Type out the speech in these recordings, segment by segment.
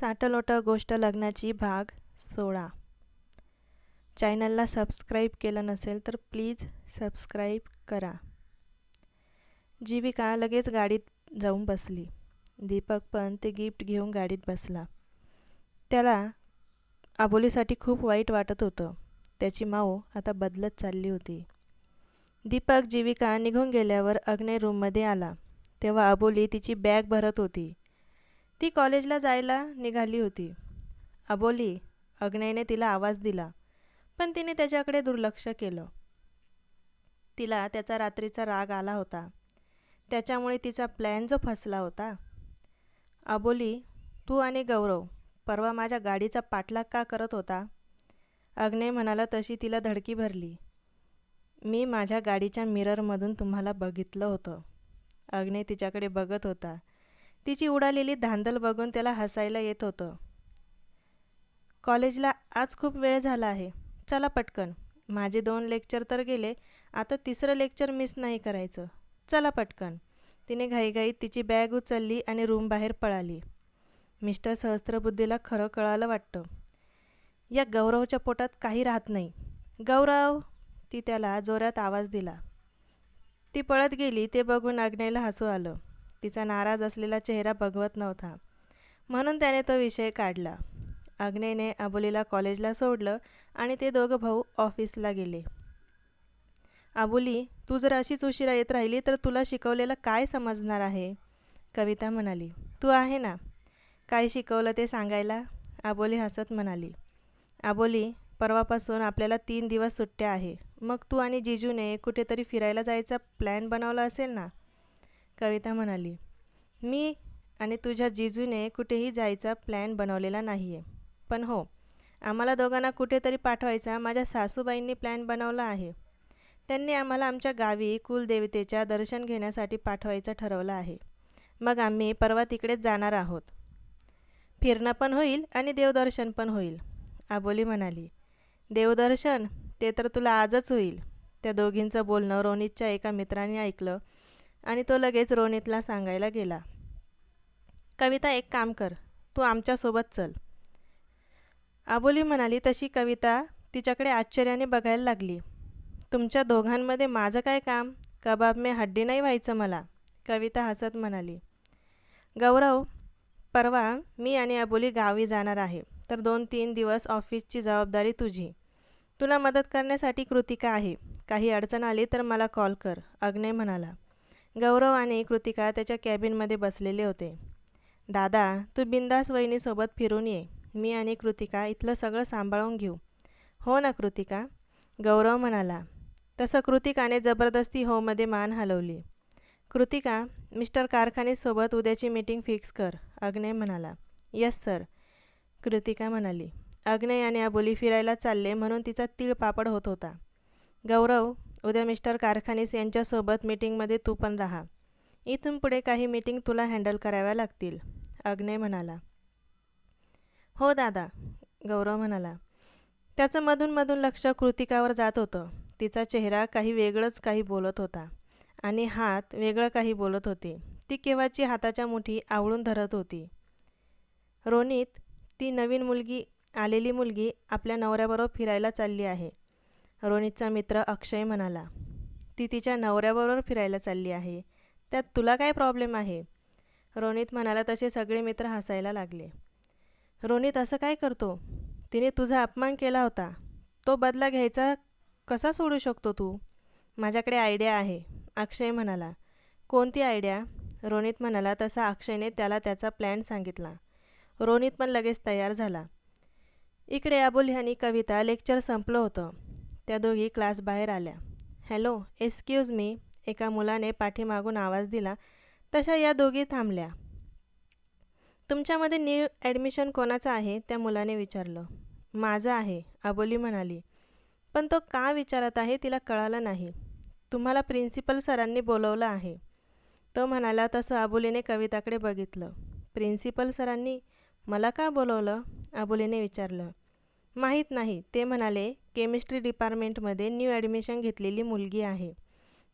साटलोटं गोष्ट लग्नाची भाग सोळा. चॅनलला सबस्क्राईब केलं नसेल तर प्लीज सबस्क्राईब करा. जीविका लगेच गाडीत जाऊन बसली. दीपक पण ते गिफ्ट घेऊन गाडीत बसला. त्याला आबोलीसाठी खूप वाईट वाटत होतं. त्याची माऊ आता बदलत चालली होती. दीपक जीविका निघून गेल्यावर अग्नेय रूममध्ये आला. तेव्हा अबोली तिची बॅग भरत होती. ती कॉलेजला जायला निघाली होती. अबोली अग्नेयने तिला आवाज दिला पण तिने त्याच्याकडे दुर्लक्ष केलं. तिला त्याचा रात्रीचा राग आला होता. त्याच्यामुळे तिचा प्लॅन जो फसला होता. अबोली तू आणि गौरव परवा माझ्या गाडीचा पाठलाग का करत होता? अग्नेय म्हणाला तशी तिला धडकी भरली. मी माझ्या गाडीच्या मिररमधून तुम्हाला बघितलं होतं. अग्नेय तिच्याकडे बघत होता. तिची उडालेली धांदल बघून त्याला हसायला येत होतं. कॉलेजला आज खूप वेळ झाला आहे. चला पटकन. माझे दोन लेक्चर तर गेले. आता तिसरं लेक्चर मिस नाही करायचं. चला पटकन. तिने घाईघाईत तिची बॅग उचलली आणि रूम बाहेर पळाली. मिस्टर सहस्त्रबुद्धीला खरं कळालं वाटतं. या गौरवच्या पोटात काही राहत नाही. गौरव! ती त्याला जोरात आवाज दिला. ती पळत गेली ते बघून आग्नेला हसू आलं. तिचा नाराज असलेला चेहरा बघवत नव्हता. म्हणून त्याने तो विषय काढला. अग्नेने अबोलीला कॉलेजला सोडलं आणि ते दोघं भाऊ ऑफिसला गेले. अबोली तू जर अशीच उशिरा येत राहिली तर तुला शिकवलेलं काय समजणार आहे? कविता म्हणाली. तू आहे ना? काय शिकवलं ते सांगायला? आबोली हसत म्हणाली. आबोली परवापासून आपल्याला तीन दिवस सुट्ट्या आहे. मग तू आणि जिजूने कुठेतरी फिरायला जायचा प्लॅन बनवला असेल ना? कविता म्हणाली मी आणि तुझ्या जिजूने कुठेही जायचा प्लॅन बनवलेला नाही आहे पण हो आम्हाला दोघांना कुठेतरी पाठवायचा माझ्या सासूबाईंनी प्लॅन बनवला आहे. त्यांनी आम्हाला आमच्या गावी कुलदेवतेच्या दर्शन घेण्यासाठी पाठवायचं ठरवलं आहे. मग आम्ही परवा तिकडेच जाणार आहोत. फिरणं पण होईल आणि देवदर्शन पण होईल. आबोली म्हणाली देवदर्शन? ते तर तुला आजच होईल. त्या दोघींचं बोलणं रोनितच्या एका मित्राने ऐकलं आणि तो लगेच रोनितला सांगायला गेला. कविता एक काम कर. तू आमच्यासोबत चल. आबोली म्हणाली तशी कविता तिच्याकडे आश्चर्याने बघायला लागली. तुमच्या दोघांमध्ये माझं काय काम? कबाब मे हड्डी नाही व्हायचं मला. कविता हसत म्हणाली. गौरव परवा मी आणि अबोली गावी जाणार आहे. तर दोन तीन दिवस ऑफिसची जबाबदारी तुझी. तुला मदत करण्यासाठी कृतिका आहे. काही अडचण आली तर मला कॉल कर अग्नय म्हणाला. गौरव आणि कृतिका त्याच्या कॅबिनमध्ये बसलेले होते. दादा तू बिंदास वहिनीसोबत फिरून ये. मी आणि कृतिका इथलं सगळं सांभाळून घेऊ. हो ना कृतिका. गौरव म्हणाला. तसं कृतिकाने जबरदस्ती होमध्ये मान हलवली. कृतिका मिस्टर कारखानेसोबत उद्याची मीटिंग फिक्स कर अग्नय म्हणाला. Yes sir. कृतिका म्हणाली. अग्नय आणि अबोली फिरायला चालले म्हणून तिचा तीळ पापड होत होता. गौरव उद्या मिस्टर कारखानीस यांच्यासोबत मीटिंगमध्ये तू पण राहा. इथून पुढे काही मीटिंग तुला हँडल कराव्या लागतील अग्नय म्हणाला. हो दादा गौरव म्हणाला. त्याचं मधूनमधून लक्ष कृतिकावर जात होतं. तिचा चेहरा काही वेगळंच काही बोलत होता आणि हात वेगळं काही बोलत होते. ती केव्हाची हाताच्या मुठी आवळून धरत होती. रोनीत ती नवीन मुलगी आलेली मुलगी आपल्या नवऱ्याबरोबर फिरायला चालली आहे. रोनितचा मित्र अक्षय म्हणाला ती तिच्या नवऱ्याबरोबर फिरायला चालली आहे. त्यात तुला काय प्रॉब्लेम आहे? रोनित म्हणाला तसे सगळे मित्र हसायला लागले. रोनित असं काय करतो? तिने तुझा अपमान केला होता. तो बदला घ्यायचा कसा सोडू शकतो तू? माझ्याकडे आयडिया आहे. अक्षय म्हणाला कोणती आयडिया? रोनित म्हणाला तसा अक्षयने त्याला त्याचा प्लॅन सांगितला. रोनित पण लगेच तयार झाला. इकडे अबुल ह्यांनी कविता लेक्चर संपलं होतं. त्या दोघी क्लास बाहेर आल्या. हॅलो एक्सक्यूज मी एका मुलाने पाठीमागून आवाज दिला. तशा या दोघी थांबल्या. तुमच्यामध्ये न्यू ॲडमिशन कोणाचं आहे? त्या मुलाने विचारलं. माझं आहे अबोली म्हणाली. पण तो का विचारत आहे तिला कळालं नाही. तुम्हाला प्रिन्सिपल सरांनी बोलवलं आहे. तो म्हणाला तसं अबोलीने कविताकडे बघितलं. प्रिन्सिपल सरांनी? मला का बोलवलं? अबोलीने विचारलं. माहीत नाही. ते म्हणाले केमिस्ट्री डिपार्टमेंटमध्ये न्यू ॲडमिशन घेतलेली मुलगी आहे.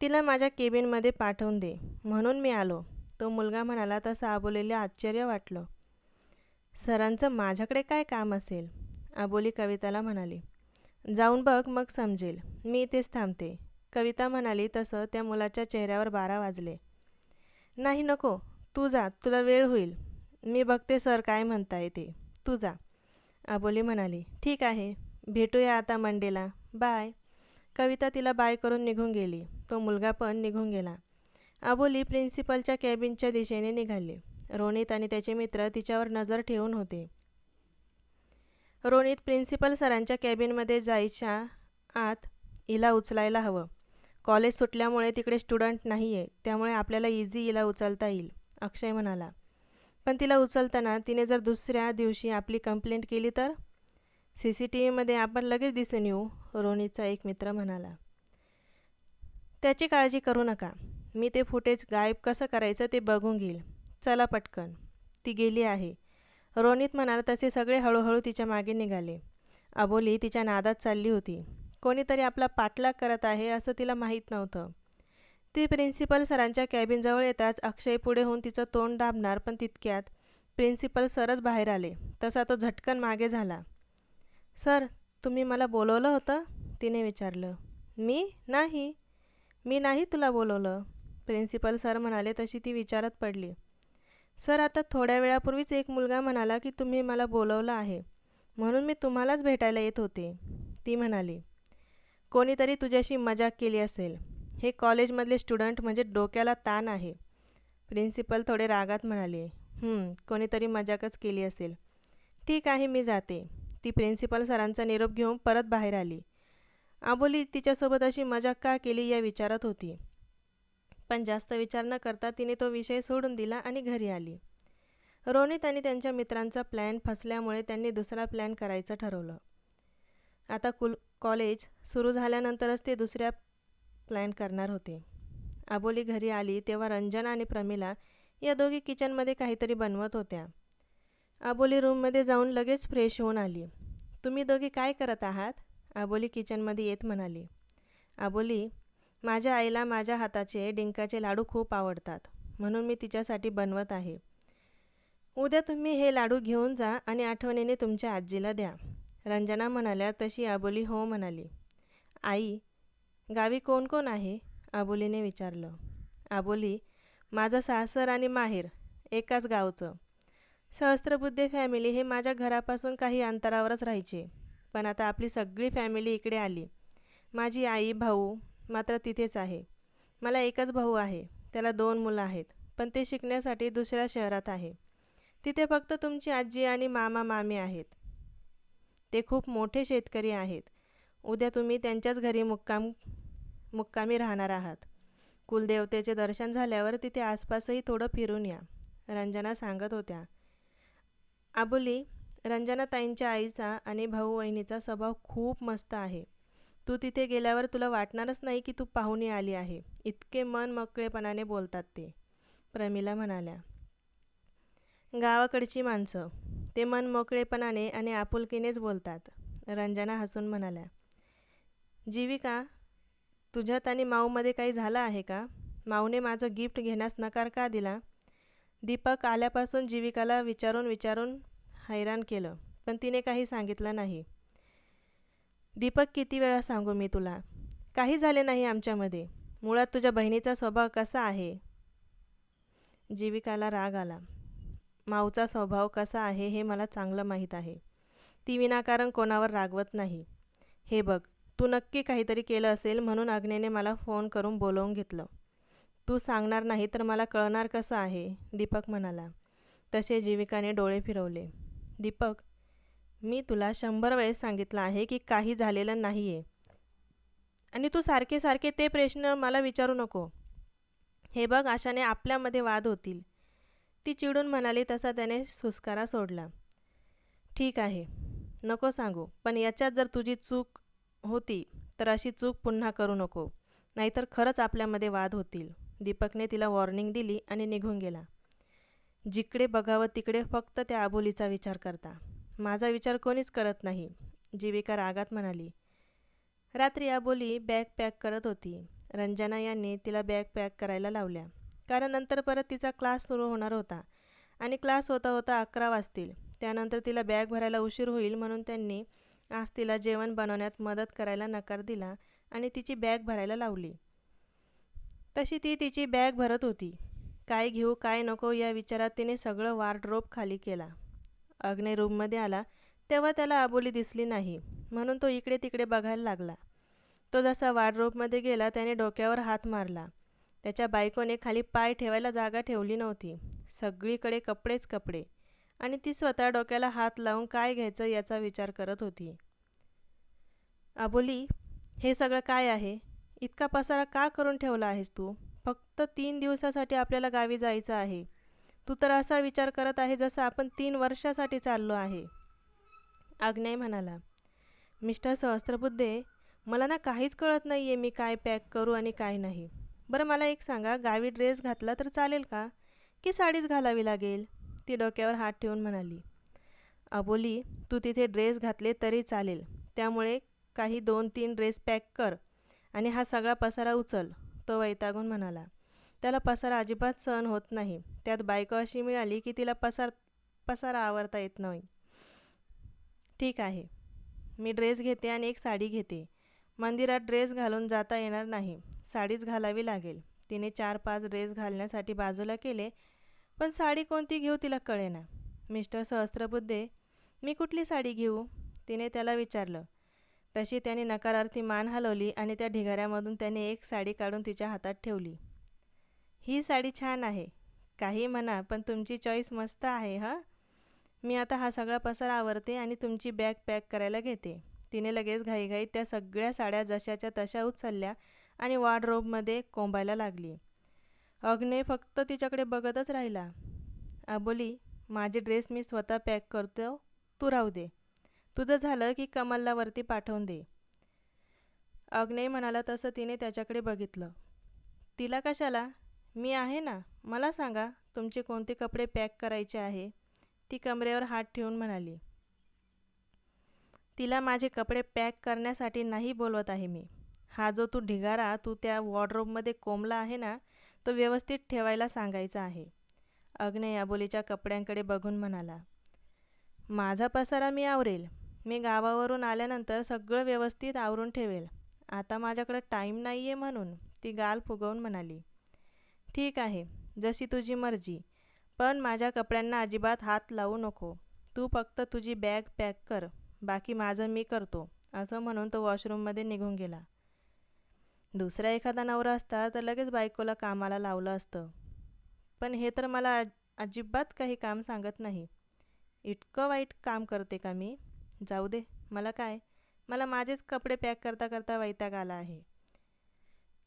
तिला माझ्या केबिनमध्ये पाठवून दे. म्हणून मी आलो. तो मुलगा म्हणाला तसं आबोलीला आश्चर्य वाटलं. सरांचं माझ्याकडे काय काम असेल? अबोली कविताला म्हणाली. जाऊन बघ मग समजेल. मी इथेच थांबते. कविता म्हणाली तसं त्या मुलाच्या चेहऱ्यावर बारा वाजले. नाही नको. तू जा. तुला वेळ होईल. मी बघते सर काय म्हणताय ते. तू जा. अबोली म्हणाली ठीक आहे भेटूया आता मंडेला. बाय. कविता तिला बाय करून निघून गेली. तो मुलगा पण निघून गेला. अबोली प्रिन्सिपलच्या कॅबिनच्या दिशेने निघाली. रोनित आणि त्याचे मित्र तिच्यावर नजर ठेवून होते. रोनित प्रिन्सिपल सरांच्या कॅबिनमध्ये जायच्या आत हिला उचलायला हवं. कॉलेज सुटल्यामुळे तिकडे स्टुडंट नाही आहे त्यामुळे आपल्याला इझी हिला उचलता येईल अक्षय म्हणाला. पण तिला उचलताना तिने जर दुसऱ्या दिवशी आपली कंप्लेंट केली तर? सी सी टी व्हीमध्ये आपण लगेच दिसून येऊ रोनीचा एक मित्र म्हणाला. त्याची काळजी करू नका. मी ते फुटेज गायब कसं करायचं ते बघून घेईल. चला पटकन. ती गेली आहे. रोनित म्हणाला तसे सगळे हळूहळू तिच्यामागे निघाले. अबोली तिच्या नादात चालली होती. कोणीतरी आपला पाठलाग करत आहे असं तिला माहीत नव्हतं. ती प्रिन्सिपल सरांच्या कॅबिनजवळ येताच अक्षय पुढे होऊन तिचं तोंड दाबणार पण तितक्यात प्रिन्सिपल सरच बाहेर आले. तसा तो झटकन मागे झाला. सर तुम्ही मला बोलवलं होतं? तिने विचारलं. मी? नाही. मी नाही तुला बोलवलं. प्रिन्सिपल सर म्हणाले तशी ती विचारत पडली. सर आता थोड्या वेळापूर्वीच एक मुलगा म्हणाला की तुम्ही मला बोलवलं आहे. म्हणून मी तुम्हालाच भेटायला येत होते. ती म्हणाली. कोणीतरी तुझ्याशी मजाक केली असेल. हे कॉलेजमधले स्टुडंट म्हणजे डोक्याला ताण आहे. प्रिन्सिपल थोडे रागात म्हणाले कोणीतरी मजाकच केली असेल. ठीक आहे मी जाते. ती प्रिन्सिपल सरांचा निरोप घेऊन परत बाहेर आली. आबोली तिच्यासोबत अशी मजाक का केली या विचारत होती? पण जास्त विचार न करता तिने तो विषय सोडून दिला आणि घरी आली. रोनित आणि त्यांच्या मित्रांचा प्लॅन फसल्यामुळे त्यांनी दुसरा प्लॅन करायचं ठरवलं. आता कुल कॉलेज सुरू झाल्यानंतरच ते दुसऱ्या प्लॅन करणार होते. आबोली घरी आली तेव्हा रंजना आणि प्रमिला या दोघी किचनमध्ये काहीतरी बनवत होत्या. आबोली रूममध्ये जाऊन लगेच फ्रेश होऊन आली. तुम्ही दोघी काय करत आहात? आबोली किचनमध्ये येत म्हणाली. आबोली माझ्या आईला माझ्या हाताचे डिंकाचे लाडू खूप आवडतात म्हणून मी तिच्यासाठी बनवत आहे. उद्या तुम्ही हे लाडू घेऊन जा आणि आठवणीने तुमच्या आजीला द्या. रंजना म्हणाल्या तशी आबोली हो म्हणाली. आई गावी कोण कोण आहे? आबोलीने विचारलं. आबोली माझं सासर आणि माहेर एकाच गावचं. सहस्त्रबुद्धे फॅमिली हे माझ्या घरापासून काही अंतरावरच राहायचे. पण आता आपली सगळी फॅमिली इकडे आली. माझी आई भाऊ मात्र तिथेच आहे. मला एकच भाऊ आहे. त्याला दोन मुलं आहेत. पण ते शिकण्यासाठी दुसऱ्या शहरात आहे. तिथे फक्त तुमची आजी आणि मामा मामी आहेत. ते खूप मोठे शेतकरी आहेत. उद्या तुम्ही त्यांच्याच घरी मुक्काम मुक्कामी राहणार आहात. कुलदेवतेचे दर्शन झाल्यावर तिथे आसपासही थोडं फिरून या रंजना सांगत होत्या. आबोली रंजनाताईंच्या आईचा आणि भाऊ वहिनीचा स्वभाव खूप मस्त आहे. तू तिथे गेल्यावर तुला वाटणारच नाही की तू पाहुणी आली आहे. इतके मन मोकळेपणाने बोलतात ते. प्रमिला म्हणाल्या. गावाकडची माणसं ते मन मोकळेपणाने आणि आपुलकीनेच बोलतात. रंजना हसून म्हणाल्या. जीविका तुझ्यात आणि माऊमध्ये काही झालं आहे का? माऊने माझं गिफ्ट घेण्यास नकार का दिला? दीपक आल्यापासून जीविकाला विचारून विचारून हैराण केलं पण तिने काही सांगितलं नाही. दीपक किती वेळा सांगू मी तुला? काही झाले नाही आमच्यामध्ये. मुळात तुझ्या बहिणीचा स्वभाव कसा आहे? जीविकाला राग आला. माऊचा स्वभाव कसा आहे हे मला चांगलं माहीत आहे. ती विनाकारण कोणावर रागवत नाही. हे बघ तू नक्की काहीतरी केलं असेल म्हणून अग्नेने मला फोन करून बोलवून घेतलं. तू सांगणार नाही तर मला कळणार कसं आहे? दीपक म्हणाला. तसे जीविकाने डोळे फिरवले. दीपक मी तुला शंभर वेळेस सांगितलं आहे की काही झालेलं नाही आहे आणि तू सारखे सारखे ते प्रश्न मला विचारू नको. हे बघ आशाने आपल्यामध्ये वाद होतील. ती चिडून म्हणाली तसा त्याने सुस्कारा सोडला. ठीक आहे. नको सांगू. पण याच्यात जर तुझी चूक होती तर अशी चूक पुन्हा करू नको. नाहीतर खरंच आपल्यामध्ये वाद होतील. दीपकने तिला वॉर्निंग दिली आणि निघून गेला. जिकडे बघावं तिकडे फक्त त्या आबोलीचा विचार करता. माझा विचार कोणीच करत नाही जीविका रागात म्हणाली. रात्री आबोली बॅग पॅक करत होती. रंजना यांनी तिला बॅग पॅक करायला लावल्या. कारण नंतर परत तिचा क्लास सुरू होणार होता. आणि क्लास होता होता अकरा वाजतील. त्यानंतर तिला बॅग भरायला उशीर होईल म्हणून त्यांनी आज तिला जेवण बनवण्यात मदत करायला नकार दिला आणि तिची बॅग भरायला लावली. तशी ती तिची बॅग भरत होती. काय घेऊ काय नको या विचारात तिने सगळं वार्डरोब खाली केला. अग्ने रूममध्ये आला. तेव्हा त्याला आबोली दिसली नाही. म्हणून तो इकडे तिकडे बघायला लागला. तो जसा वार्डरोबमध्ये गेला त्याने डोक्यावर हात मारला. त्याच्या बायकोने खाली पाय ठेवायला जागा ठेवली नव्हती. सगळीकडे कपडेच कपडे. आणि ती स्वतः डोक्याला हात लावून काय घ्यायचं याचा विचार करत होती. आबोली हे सगळं काय आहे? इतका पसारा का करून ठेवला आहेस तू? फक्त तीन दिवसासाठी आपल्याला गावी जायचं आहे. तू तर असा विचार करत आहे जसं आपण तीन वर्षासाठी चाललो आहे. आग्नेय म्हणाला मिस्टर सहस्त्रबुद्धे मला ना काहीच कळत नाही आहे मी काय पॅक करू आणि काय नाही. बरं मला एक सांगा गावी ड्रेस घातला तर चालेल का? की साडीच घालावी लागेल? ती डोक्यावर हात ठेवून म्हणाली अबोली तू तिथे ड्रेस घातले तरी चालेल. त्यामुळे काही दोन तीन ड्रेस पॅक कर आणि हा सगळा पसारा उचल तो वैतागून म्हणाला. त्याला पसारा अजिबात सहन होत नाही. त्यात बायको अशी मिळाली की तिला पसार पसारा आवरता येत नाही. ठीक आहे. मी ड्रेस घेते आणि एक साडी घेते. मंदिरात ड्रेस घालून जाता येणार नाही. साडीच घालावी लागेल. तिने चार पाच ड्रेस घालण्यासाठी बाजूला केले पण साडी कोणती घेऊ तिला कळेना. मिस्टर सहस्त्रबुद्धे मी कुठली साडी घेऊ? तिने त्याला विचारलं. तशी त्याने नकारार्थी मान हलवली आणि त्या ढिगाऱ्यामधून त्याने एक साडी काढून तिच्या हातात ठेवली. ही साडी छान आहे. काही म्हणा पण तुमची चॉईस मस्त आहे हं? मी आता हा सगळा पसार आवरते आणि तुमची बॅग पॅक करायला घेते. तिने लगेच घाईघाईत त्या सगळ्या साड्या जशाच्या तशा उचलल्या आणि वॉर्डरोबमध्ये कोंबायला लागली. अग्ने फक्त तिच्याकडे बघतच राहिला. आबोली माझे ड्रेस मी स्वतः पॅक करतो. तू राहू दे. तुझं झालं की कमलला वरती पाठवून दे. अग्नेय म्हणाला तसं तिने त्याच्याकडे बघितलं. तिला कशाला? मी आहे ना? मला सांगा तुमचे कोणते कपडे पॅक करायचे आहे? ती कमरेवर हात ठेवून म्हणाली. तिला माझे कपडे पॅक करण्यासाठी नाही बोलवत आहे मी. हा जो तू ढिगारा तू त्या वॉर्डरोबमध्ये कोंबला आहे ना तो व्यवस्थित ठेवायला सांगायचा आहे. अग्नेय अबोलीच्या कपड्यांकडे बघून म्हणाला माझा पसारा मी आवरेल. मी गावावरून आल्यानंतर सगळं व्यवस्थित आवरून ठेवेल. आता माझ्याकडं टाईम नाही आहे म्हणून. ती गाल फुगवून म्हणाली ठीक आहे जशी तुझी मर्जी. पण माझ्या कपड्यांना अजिबात हात लावू नको. तू फक्त तुझी बॅग पॅक कर. बाकी माझं मी करतो. असं म्हणून तो वॉशरूममध्ये निघून गेला. दुसरा एखादा नवरा असता तर लगेच बायकोला कामाला लावलं असतं. पण हे तर मला अजिबात काही काम सांगत नाही. इतकं वाईट काम करते का मी? जाऊ दे मला काय? मला माझेच कपडे पॅक करता करता वैताग आला आहे.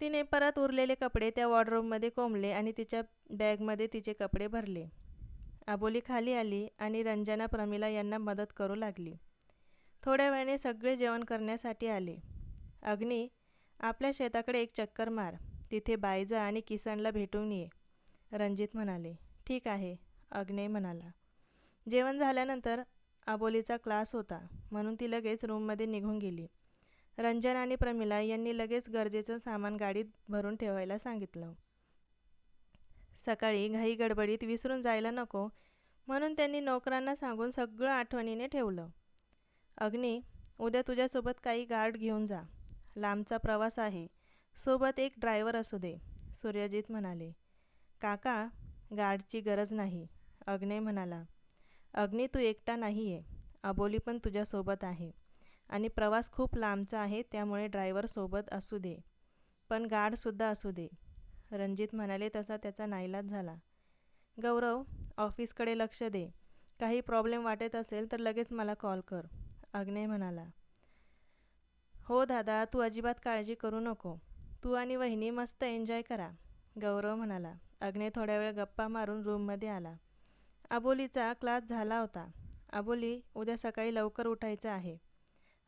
तिने परत उरलेले कपडे त्या वॉर्डरोबमध्ये कोंबले आणि तिच्या बॅगमध्ये तिचे कपडे भरले. आबोली खाली आली आणि रंजना प्रमिला यांना मदत करू लागली. थोड्या वेळाने सगळे जेवण करण्यासाठी आले. अग्नी आपल्या शेताकडे एक चक्कर मार. तिथे बायजा आणि किसनला भेटून ये. रणजित म्हणाले ठीक आहे. अग्नेय म्हणाला जेवण झाल्यानंतर आबोलीचा क्लास होता. म्हणून ती लगेच रूममध्ये निघून गेली. रंजन आणि प्रमिला यांनी लगेच गरजेचं सामान गाडीत भरून ठेवायला सांगितलं. सकाळी घाई गडबडीत विसरून जायला नको. म्हणून त्यांनी नोकरांना सांगून सगळं आठवणीने ठेवलं. अग्नी उद्या तुझ्यासोबत काही गार्ड घेऊन जा. लांबचा प्रवास आहे. सोबत एक ड्रायव्हर असू दे. सूर्यजित म्हणाले काका गार्डची गरज नाही. अग्नेय म्हणाला अग्नी तू एकटा नाही आहे अबोली पण तुझ्यासोबत आहे. आणि प्रवास खूप लांबचा आहे त्यामुळे ड्रायव्हर सोबत असू दे. पण गार्डसुद्धा असू दे. रणजित म्हणाले तसा त्याचा नाईलाज झाला. गौरव ऑफिसकडे लक्ष दे. काही प्रॉब्लेम वाटत असेल तर लगेच मला कॉल कर. अग्नेय म्हणाला हो दादा तू अजिबात काळजी करू नको. तू आणि वहिनी मस्त एन्जॉय करा गौरव म्हणाला. अग्ने थोड्या वेळ गप्पा मारून रूममध्ये आला. अबोलीचा क्लास झाला होता. अबोली उद्या सकाळी लवकर उठायचं आहे.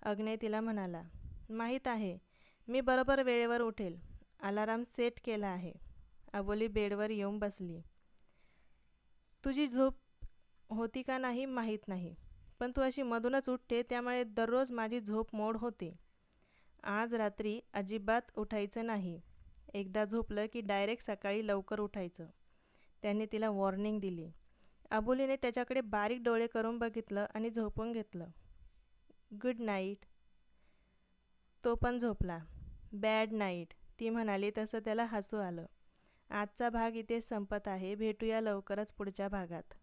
अग्ने तिला म्हणाला माहीत आहे मी बरोबर वेळेवर उठेल. अलाराम सेट केला आहे. अबोली बेडवर येऊन बसली. तुझी झोप होती का नाही माहीत नाही पण तू अशी मधूनच उठते त्यामुळे दररोज माझी झोप मोड होते. आज रात्री अजिबात उठायचं नाही. एकदा झोपलं की डायरेक्ट सकाळी लवकर उठायचं. त्यांनी तिला वॉर्निंग दिली. अबुलीने त्याच्याकडे बारीक डोळे करून बघितलं आणि झोपून घेतलं. Good night. तो पण झोपला. Bad night. ती म्हणाली तसं त्याला हसू आलं. आजचा भाग इथे संपत आहे. भेटूया लवकरच पुढच्या भागात.